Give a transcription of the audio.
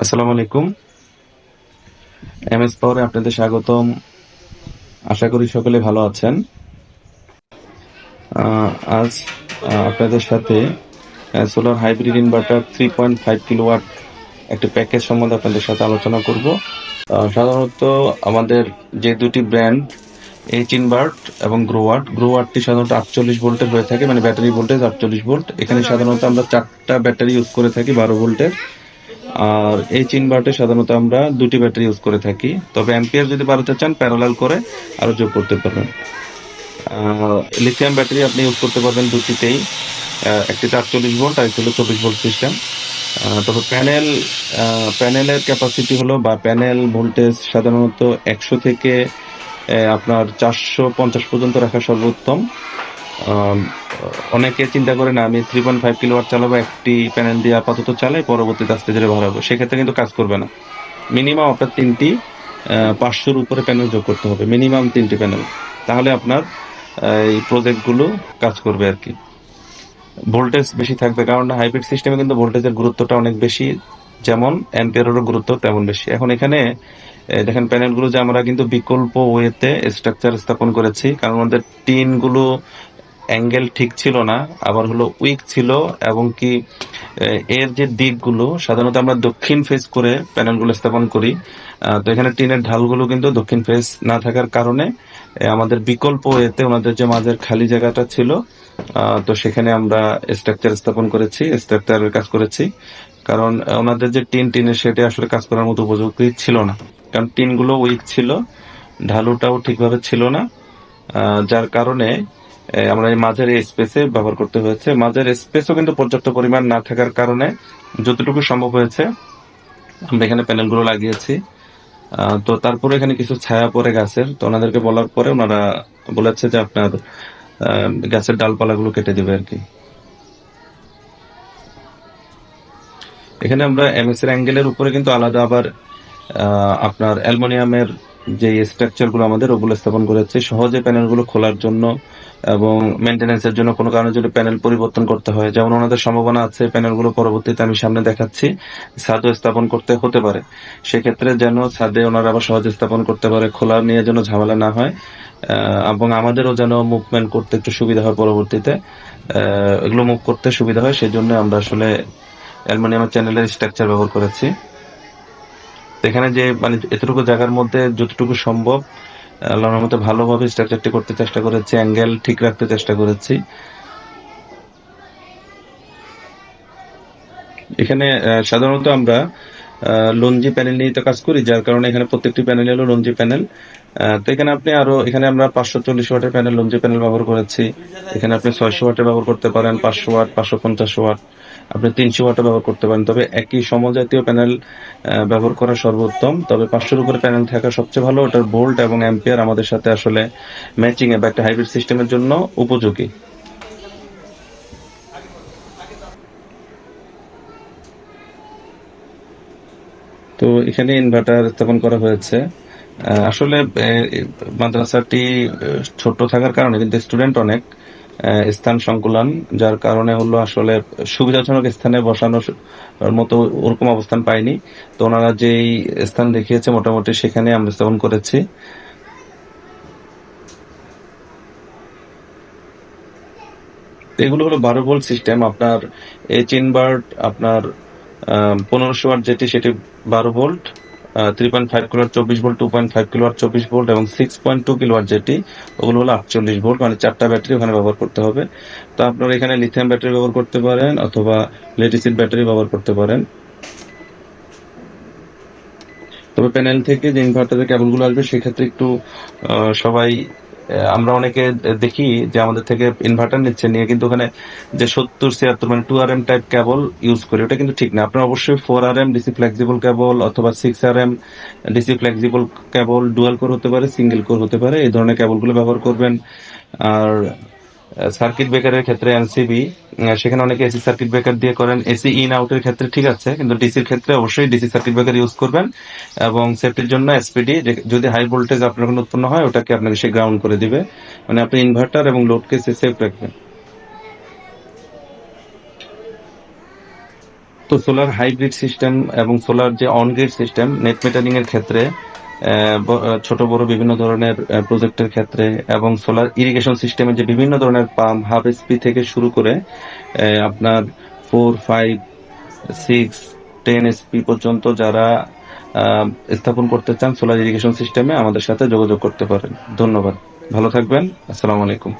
আসসালামু আলাইকুম। M S পাওয়ারে আপনাদের স্বাগতম। আশা করি সকলে ভালো আছেন। আজ আপনাদের সাথে solar hybrid inverter three point five kilowatt একটি প্যাকেজ সম্বন্ধে আপনাদের সাথে আলোচনা করব। সাধারণত আমাদের যে দুটি ব্র্যান্ড এইচ ইনভার্ট এবং গ্রোয়ার্ট গ্রোয়ার্টটি সাধারণত আটচল্লিশ ভোল্টের হয়ে থাকে মানে ব্যাটারি ভোল্টেজ আটচল্লিশ ভোল্ট। এখানে সাধারণত আমরা চারটা ব্যাটারি ইউজ করে থাকি, বারো ভোল্টের। আর এই ইনভার্টে সাধারণত আমরা দুটি ব্যাটারি ইউজ করে থাকি। তবে অ্যাম্পিয়ার যদি বাড়াতে চান প্যারালাল করে আরও যোগ করতে পারবেন। লিথিয়াম ব্যাটারি আপনি ইউজ করতে পারবেন দুটিতেই। একটিতে আটচল্লিশ ভোল্ট আর একটি হলো চব্বিশ ভোল্ট সিস্টেম তবে প্যানেল প্যানেলের ক্যাপাসিটি হলো বা প্যানেল ভোল্টেজ সাধারণত একশো থেকে আপনার চারশো পঞ্চাশ পর্যন্ত রাখা সর্বোত্তম। অনেকে চিন্তা করে না, আমি থ্রি পয়েন্ট ফাইভ কিলোওয়াট চালাবো, একটি প্যানেল দিয়ে আপাতত চালাই, পরবর্তীতে আস্তে ধীরে বাড়াবো সেক্ষেত্রে কিন্তু কাজ করবে না। মিনিমাম আপনার তিনটি পাঁচশোর উপরে প্যানেল যোগ করতে হবে মিনিমাম তিনটি প্যানেল তাহলে আপনার এই প্রজেক্টগুলো কাজ করবে আর কি। ভোল্টেজ বেশি থাকবে, কারণ হাইব্রিড সিস্টেমে কিন্তু ভোল্টেজের গুরুত্বটা অনেক বেশি। যেমন অ্যাম্পিয়ারেরও গুরুত্ব তেমন বেশি। এখন এখানে দেখেন প্যানেলগুলো যে আমরা কিন্তু বিকল্প ওয়েতে স্ট্রাকচার স্থাপন করেছি, কারণ আমাদের টিনগুলো অ্যাঙ্গেল ঠিক ছিল না, আবার হলো উইক ছিল এবং কি এর যে দিকগুলো, সাধারণত আমরা দক্ষিণ ফেস করে প্যানেলগুলো স্থাপন করি। তো এখানে টিনের ঢালগুলো কিন্তু দক্ষিণ ফেস না থাকার কারণে আমাদের বিকল্প এতে ওনাদের যে মাঝের খালি জায়গাটা ছিল তো সেখানে আমরা স্ট্রাকচার স্থাপন করেছি স্ট্রাকচারের কাজ করেছি। কারণ ওনাদের যে টিন, টিনের সেটা আসলে কাজ করার মতো উপযোগী ছিল না। কারণ টিনগুলো উইক ছিল, ঢালুটাও ঠিকভাবে ছিল না যার কারণে আমরা এই মাঝের স্পেসে ব্যবহার করতে হয়েছে। মাঝের স্পেসও কিন্তু পর্যাপ্ত পরিমাণ না থাকার কারণে যতটুকু সম্ভব হয়েছে, আমরা এখানে প্যানেলগুলো লাগিয়েছি। তো তারপরে এখানে কিছু ছায়া পড়ে গাছের। তো ওনাদেরকে বলার পরে ওনারা বলেছে যে আপনার গাছের ডালপালাগুলো কেটে দিবে আর কি। এখানে আমরা এমএস এর অ্যাঙ্গেলের উপরে কিন্তু আলাদা আবার আপনার অ্যালুমিনিয়ামের যে স্ট্রাকচারগুলো আমাদের ওগুলো স্থাপন করেছে। সহজে প্যানেলগুলো খোলার জন্য এবং মেনটেন্যান্সের জন্য কোনো কারণে যদি প্যানেল পরিবর্তন করতে হয়, যেমন ওনাদের সম্ভাবনা আছে প্যানেলগুলো পরবর্তীতে আমি সামনে দেখাচ্ছি, ছাদও স্থাপন করতে হতে পারে। সেক্ষেত্রে যেন ছাদে ওনারা আবার সহজে স্থাপন করতে পারে, খোলা নিয়ে যেন ঝামেলা না হয় এবং আমাদেরও যেন মুভমেন্ট করতে একটু সুবিধা হয় পরবর্তীতে এগুলো মুভ করতে সুবিধা হয় সেই জন্য আমরা আসলে অ্যালুমিনিয়ামের চ্যানেলের স্ট্রাকচার ব্যবহার করেছি। এখানে যে মানে এতটুকু জায়গার মধ্যে যতটুকু সম্ভব আল্লাহর মতো ভালোভাবে স্ট্রাকচারটি করতে চেষ্টা করেছি অ্যাঙ্গেল ঠিক রাখতে চেষ্টা করেছি। এখানে সাধারণত আমরা লঞ্জি প্যানেল নিয়ে তো কাজ করি, যার কারণে এখানে প্রত্যেকটি প্যানেল হলো লঞ্জি প্যানেল তো এখানে আপনি আরও, এখানে আমরা পাঁচশো চল্লিশ ওয়াটের প্যানেল লঞ্জি প্যানেল ব্যবহার করেছি। এখানে আপনি ছয়শো ওয়াটের ব্যবহার করতে পারেন, পাঁচশো ওয়াট পাঁচশো পঞ্চাশ ওয়াট আপনি তিনশো ওয়াটও ব্যবহার করতে পারেন। তবে একই সমজাতীয় প্যানেল ব্যবহার করা সর্বোত্তম। তবে পাঁচশোর উপরে প্যানেল থাকা সবচেয়ে ভালো, ওটার ভোল্ট এবং অ্যাম্পিয়ার আমাদের সাথে আসলে ম্যাচিং বা একটা হাইব্রিড সিস্টেমের জন্য উপযোগী। এখানে ইনভার্টার স্থাপন করা হয়েছে। আসলে মাদ্রাসাটি ছোট থাকার কারণে কিন্তু স্টুডেন্ট অনেক স্থান সংকুলন, যার কারণে হলো আসলে সুবিধাজনক স্থানে বসানোর মতো ওরকম অবস্থান পাইনি। তো ওনারা যেই স্থান দেখিয়েছে, মোটামুটি সেখানে আমরা স্থাপন করেছি। এগুলো হলো বারো ভোল্ট সিস্টেম আপনার এইচ ইনভার্ট আপনার পনেরোশো ওয়াট যেটি, সেটি বারো volt three point five kilowatt চব্বিশ volt two point five kilowatt চব্বিশ ভোল্ট, এবং সিক্স পয়েন্ট টু কিলোয়াট যেটি, ওগুলো হলো আটচল্লিশ ভোল্ট মানে চারটা ব্যাটারি ওখানে ব্যবহার করতে হবে। তো আপনারা এখানে লিথিয়াম ব্যাটারি ব্যবহার করতে পারেন, অথবা লেডিসিড ব্যাটারি ব্যবহার করতে পারেন। তবে প্যানেল থেকে যে ইনভার্টারের কেবলগুলো আসবে, সেক্ষেত্রে একটু সবাই আমরা অনেকে দেখি যে আমাদের থেকে ইনভার্টার নিচ্ছে, নিয়ে কিন্তু ওখানে যে সত্তর, ছিয়াত্তর মানে two R M type cable use করি। ওটা কিন্তু ঠিক না। আপনার অবশ্যই four R M DC flexible cable অথবা six R M DC flexible cable dual core হতে পারে সিঙ্গেল কোর হতে পারে, এই ধরনের কেবলগুলো ব্যবহার করবেন। আর সার্কিট ব্রেকারের ক্ষেত্রে এনসিবি সেখানে অনেকে এসি সার্কিট ব্রেকার দিয়ে করেন। এসি ইন আউটের ক্ষেত্রে ঠিক আছে, কিন্তু ডিসির ক্ষেত্রে অবশ্যই ডিসি সার্কিট ব্রেকার ইউজ করবেন এবং সেফটির জন্য এসপিডি যদি হাই ভোল্টেজ আপনার কোনো উৎপন্ন হয়, ওটাকে আপনাকে সে গ্রাউন্ড করে দিবে। মানে আপনি ইনভার্টার এবং লোডকে সে সেফ রাখবেন। তো সোলার হাইব্রিড সিস্টেম এবং সোলার যে on grid system net metering এর ক্ষেত্রে ছোট, বড় বিভিন্ন ধরনের প্রজেক্টের ক্ষেত্রে এবং সোলার ইরিগেশন সিস্টেমে যে বিভিন্ন ধরনের পাম্প হাফ এসপি থেকে শুরু করে আপনার four five six ten SP পর্যন্ত যারা স্থাপন করতে চান সোলার ইরিগেশন সিস্টেমে আমাদের সাথে যোগাযোগ করতে পারেন। ধন্যবাদ। ভালো থাকবেন। আসসালামু আলাইকুম।